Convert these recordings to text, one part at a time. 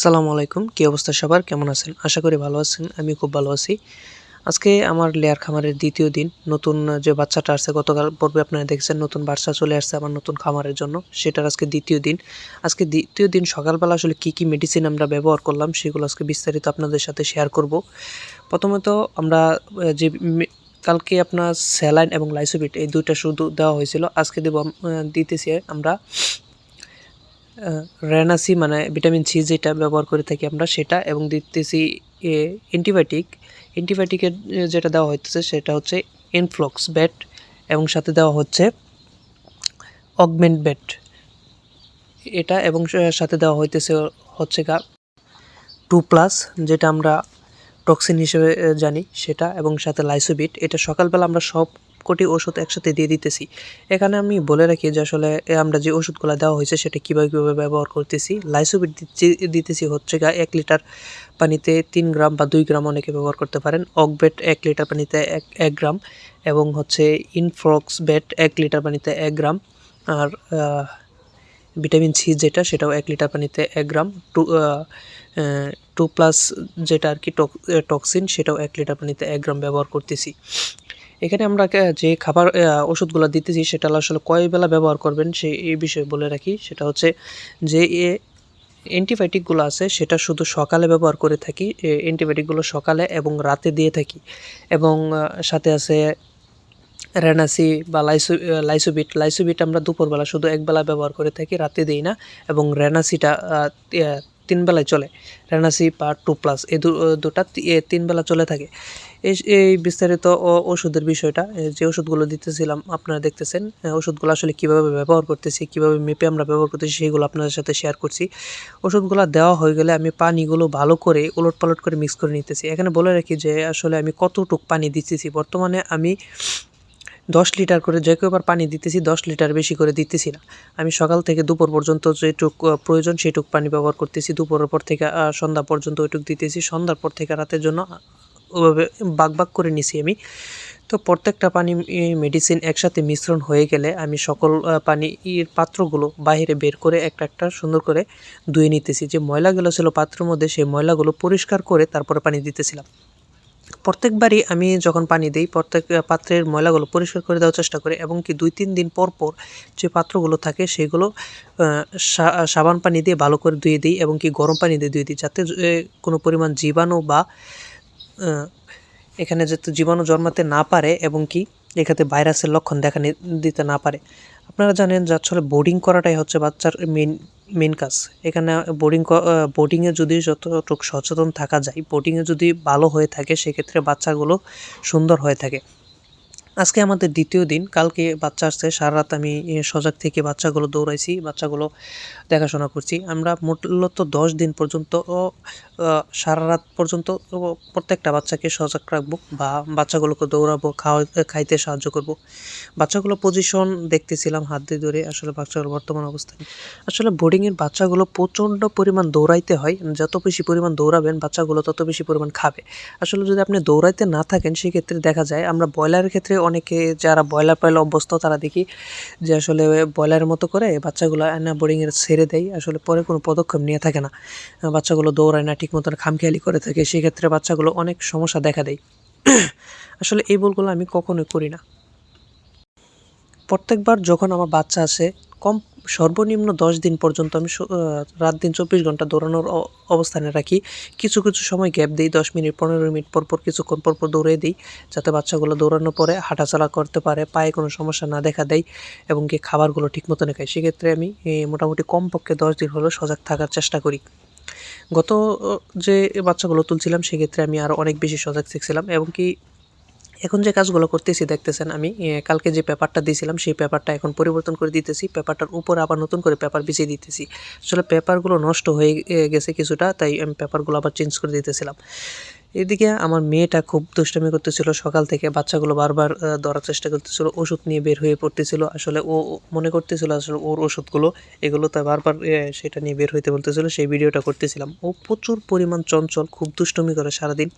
সালামু আলাইকুম। কী অবস্থা সবার? কেমন আছেন? আশা করি ভালো আছেন। আমি খুব ভালো আছি। আজকে আমার লেয়ার খামারের দ্বিতীয় দিন। নতুন যে বাচ্চাটা আসছে, গতকাল পর্বে আপনারা দেখছেন, নতুন বাচ্চা চলে আসছে আমার নতুন খামারের জন্য। সেটার আজকে দ্বিতীয় দিন। আজকে দ্বিতীয় দিন সকালবেলা আসলে কি কি মেডিসিন আমরা ব্যবহার করলাম, সেগুলো আজকে বিস্তারিত আপনাদের সাথে শেয়ার করব। প্রথমত আমরা যে কালকে আপনার স্যালাইন এবং লাইসোবিট এই দুইটা শুধু দেওয়া হয়েছিল। আজকে দেব দিতেছি আমরা। রেনাসি মানে ভিটামিন সি যেটা ব্যবহার করে থাকি আমরা, সেটা এবং দিতেছি অ্যান্টিবায়োটিক অ্যান্টিবায়োটিকের যেটা দেওয়া হচ্ছে সেটা হচ্ছে ইনফ্লক্স ব্যাট এবং সাথে দেওয়া হচ্ছে অগমেন্ট ব্যাট এটা এবং সাথে দেওয়া হইতেছে হচ্ছে গা টু প্লাস যেটা আমরা টক্সিন হিসেবে জানি সেটা এবং সাথে লাইসোবিট এটা সকালবেলা আমরা সব কোটি ওষুধ একসাথে দিয়ে দিতেছি। এখানে আমি বলে রাখি যে আসলে আমরা যে ওষুধগুলো দেওয়া হয়েছে সেটা কীভাবে কীভাবে ব্যবহার করতেছি। লাইসোবিট দিতেছি হচ্ছে গা এক লিটার পানিতে তিন গ্রাম বা দুই গ্রাম অনেকে ব্যবহার করতে পারেন। অকবেট এক লিটার পানিতে এক এক গ্রাম এবং হচ্ছে ইনফ্রক্স বেট এক লিটার পানিতে এক গ্রাম আর ভিটামিন সি যেটা সেটাও এক লিটার পানিতে এক গ্রাম। টু টু প্লাস যেটা আর কি টক্সিন সেটাও এক লিটার পানিতে এক গ্রাম ব্যবহার করতেছি। এখানে আমরা যে খাবার ওষুধগুলো দিতেছি, সেটা আসলে কয় বেলা ব্যবহার করবেন সে এই বিষয়ে বলে রাখি। সেটা হচ্ছে যে, এ, অ্যান্টিবায়োটিকগুলো আছে, সেটা শুধু সকালে ব্যবহার করে থাকি অ্যান্টিবায়োটিকগুলো সকালে এবং রাতে দিয়ে থাকি। এবং সাথে আছে রেনাসি বা লাইসো লাইসোবিট। লাইসোবিট আমরা দুপুরবেলা শুধু একবেলা ব্যবহার করে থাকি, রাতে দিই না। এবং রেনাসিটা তিন বেলায় চলে রেনাসি পার্ট টু প্লাস এই দুটা তিন বেলা চলে থাকে। এই এই বিস্তারিত ওষুধের বিষয়টা যে ওষুধগুলো দিতেছিলাম, আপনারা দেখতেছেন ওষুধগুলো আসলে কীভাবে ব্যবহার করতেছি, কীভাবে মেপে আমরা ব্যবহার করতেছি, সেগুলো আপনাদের সাথে শেয়ার করছি। ওষুধগুলো দেওয়া হয়ে গেলে আমি পানিগুলো ভালো করে উলট পালট করে মিক্স করে নিতেছি। এখানে বলে রাখি যে, আসলে আমি কতটুক পানি দিতেছি, বর্তমানে আমি দশ লিটার করে যে কয়বার পানি দিতেছি, দশ লিটার বেশি করে দিতেছি না। আমি সকাল থেকে দুপুর পর্যন্ত যেটুক প্রয়োজন সেটুক পানি ব্যবহার করতেছি। দুপুরের পর থেকে সন্ধ্যা পর্যন্ত ওইটুক দিতেছি। সন্ধ্যার পর থেকে রাতের জন্য ওভাবে বাগ বাগ করে নিছি আমি। তো প্রত্যেকটা পানি মেডিসিন একসাথে মিশ্রণ হয়ে গেলে আমি সকল পানির পাত্রগুলো বাইরে বের করে একটা একটা সুন্দর করে ধুয়ে নিতেছি। যে ময়লাগুলো ছিল পাত্রের মধ্যে, সেই ময়লাগুলো পরিষ্কার করে তারপরে পানি দিতেছিলাম। প্রত্যেকবারই আমি যখন পানি দিই, প্রত্যেক পাত্রের ময়লাগুলো পরিষ্কার করে দেওয়ার চেষ্টা করি এবং কি দুই তিন দিন পর পর যে পাত্রগুলো থাকে সেগুলো সাবান পানি দিয়ে ভালো করে ধুয়ে দিই এবং কি গরম পানি দিয়ে ধুয়ে দিই যাতে কোনো পরিমাণ জীবাণু বা এখানে যাতে জীবাণু জন্মাতে না পারে এবং কি এখানে ভাইরাসের লক্ষণ দেখা দিতে না পারে। আপনারা জানেন যে আসলে বোর্ডিং করাটাই হচ্ছে বাচ্চার মেন মেন কাজ। এখানে বোর্ডিং বোর্ডিংয়ে যদি যতটুকু সচেতন থাকা যায় বোর্ডিংয়ে যদি ভালো হয়ে থাকে, সেক্ষেত্রে বাচ্চাগুলো সুন্দর হয়ে থাকে। আজকে আমাদের দ্বিতীয় দিন। কালকে বাচ্চা আসছে সারা রাত আমি সজাগ থেকে বাচ্চাগুলো দৌড়াইছি, বাচ্চাগুলো দেখাশোনা করছি। আমরা মূলত দশ দিন পর্যন্ত সারা রাত পর্যন্ত প্রত্যেকটা বাচ্চাকে সজাগ রাখব বা বাচ্চাগুলোকে দৌড়াবো খাওয়া খাইতে সাহায্য করব। বাচ্চাগুলো পজিশন দেখতেছিলাম হাত দিয়ে ধরে, আসলে বাচ্চাগুলো বর্তমান অবস্থায় আসলে বোর্ডিংয়ের বাচ্চাগুলো প্রচণ্ড পরিমাণ দৌড়াইতে হয়, যত বেশি পরিমাণ দৌড়াবেন, বাচ্চাগুলো তত বেশি পরিমাণ খাবে। আসলে যদি আপনি দৌড়াইতে না থাকেন, সেক্ষেত্রে দেখা যায় আমরা ব্রয়লারের ক্ষেত্রে অনেকে যারা ব্রয়লার পাইলে অভ্যস্ত, তারা দেখি যে আসলে ব্রয়লারের মতো করে বাচ্চাগুলো আয়না বোর্ডিংয়ের ছেড়ে দেয়। আসলে পরে কোনো পদক্ষেপ নিয়ে থাকে না। বাচ্চাগুলো দৌড়ায় না ঠিক মতন খামখেয়ালি করে থাকে, সেক্ষেত্রে বাচ্চাগুলো অনেক সমস্যা দেখা দেয়। আসলে এই বলগুলো আমি কখনোই করি না। প্রত্যেকবার যখন আমার বাচ্চা আসে, কম সর্বনিম্ন দশ দিন পর্যন্ত আমি রাত দিন চব্বিশ ঘণ্টা দৌড়ানোর অবস্থানে রাখি। কিছু কিছু সময় গ্যাপ দিই, দশ মিনিট, পনেরো মিনিট পর পর কিছুক্ষণ পর পর দৌড়ে দিই, যাতে বাচ্চাগুলো দৌড়ানোর পরে হাঁটাচলা করতে পারে, পায়ে কোনো সমস্যা না দেখা দেয় এবং কি খাবারগুলো ঠিক মতন খায় সেক্ষেত্রে আমি মোটামুটি কমপক্ষে দশ দিন হলেও সজাগ থাকার চেষ্টা করি। গত যে বাচ্চাগুলো তুলছিলাম, সেক্ষেত্রে আমি আরও অনেক বেশি সজাগ শিখছিলাম এবং কি এখন যে কাজগুলো করতেছি, দেখতেছেন আমি কালকে যে পেপারটা দিয়েছিলাম, সেই পেপারটা এখন পরিবর্তন করে দিতেছি। পেপারটার উপর আবার নতুন করে পেপার বিছিয়ে দিতেছি। আসলে পেপারগুলো নষ্ট হয়ে গেছে কিছুটা, তাই আমি পেপারগুলো আবার চেঞ্জ করে দিতেছিলাম। এদিকে আমার মেয়েটা খুব দুষ্টামি করতেছিল, সকাল থেকে বাচ্চাগুলো বারবার ধরার চেষ্টা করতেছিল, ওষুধ নিয়ে বের হয়ে পড়তেছিল। আসলে ও মনে করতেছিল আসলে ওর ওষুধগুলো, এগুলো তাই বারবার সেটা নিয়ে বের হইতে বলতেছিল, সেই ভিডিওটা করতেছিলাম। ও প্রচুর পরিমাণ চঞ্চল, খুব দুষ্টমি করে সারাদিন।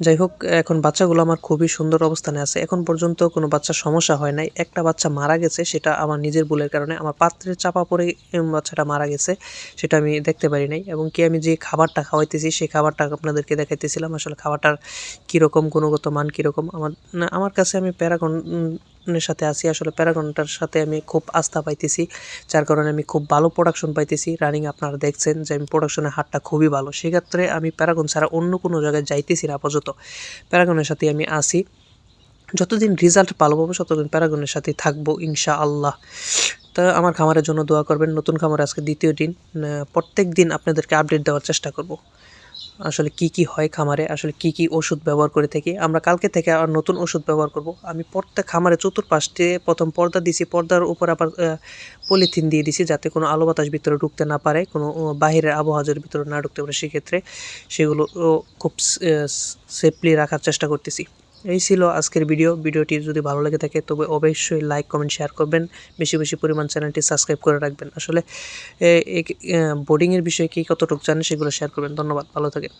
যাই হোক, এখন বাচ্চাগুলো আমার খুবই সুন্দর অবস্থানে আছে। এখন পর্যন্ত কোনো বাচ্চার সমস্যা হয় নাই। একটা বাচ্চা মারা গেছে, সেটা আমার নিজের ভুলের কারণে। আমার পাত্রের চাপা পড়ে বাচ্চাটা মারা গেছে, সেটা আমি দেখতে পারি নাই। এবং কি আমি যে খাবারটা খাওয়াইতেছি, সেই খাবারটা আপনাদেরকে দেখাইতেছিলাম। আসলে খাবারটার কীরকম, গুণগত মান কীরকম? আমার আমার কাছে আমি প্যারাগন এর সাথে আছি। আসলে প্যারাগনটার সাথে আমি খুব আস্থা পাইতেছি, যার কারণে আমি খুব ভালো প্রোডাকশন পাইতেছি। রানিং আপনারা দেখছেন যে আমি প্রোডাকশনের হারটা খুবই ভালো। সেক্ষেত্রে আমি প্যারাগন ছাড়া অন্য কোনো জায়গায় যাইতেছি না আপাতত। প্যারাগনের সাথে আমি আসি যতদিন রেজাল্ট ভালো পাবো, ততদিন প্যারাগনের সাথে থাকব ইনশা আল্লাহ তা আমার খামারের জন্য দোয়া করবেন। নতুন খামার আজকে দ্বিতীয় দিন। প্রত্যেক দিন আপনাদেরকে আপডেট দেওয়ার চেষ্টা করব। আসলে কি কি হয় খামারে, আসলে কি কি ওষুধ ব্যবহার করে থাকি, আমরা কালকে থেকে আর নতুন ওষুধ ব্যবহার করব। আমি প্রত্যেক খামারে চতুর্পাশে প্রথম পর্দা দিছি, পর্দার উপর আবার পলিথিন দিয়ে দিছি যাতে কোনো আলো বাতাস ভিতরে ঢুকতে না পারে, কোনো বাহিরের আবহাওয়ার ভিতরে না ঢুকতে পারে। সেক্ষেত্রে সেগুলো খুব সেফলি রাখার চেষ্টা করতেছি। এই ছিল আজকের ভিডিও। ভিডিওটি যদি ভালো লেগে থাকে, তবে অবশ্যই লাইক, কমেন্ট, শেয়ার করবেন। বেশি বেশি পরিমাণ চ্যানেলটি সাবস্ক্রাইব করে রাখবেন। আসলে বোর্ডিংয়ের বিষয়ে কী কতটুকু জানেন সেগুলো শেয়ার করবেন। ধন্যবাদ, ভালো থাকেন।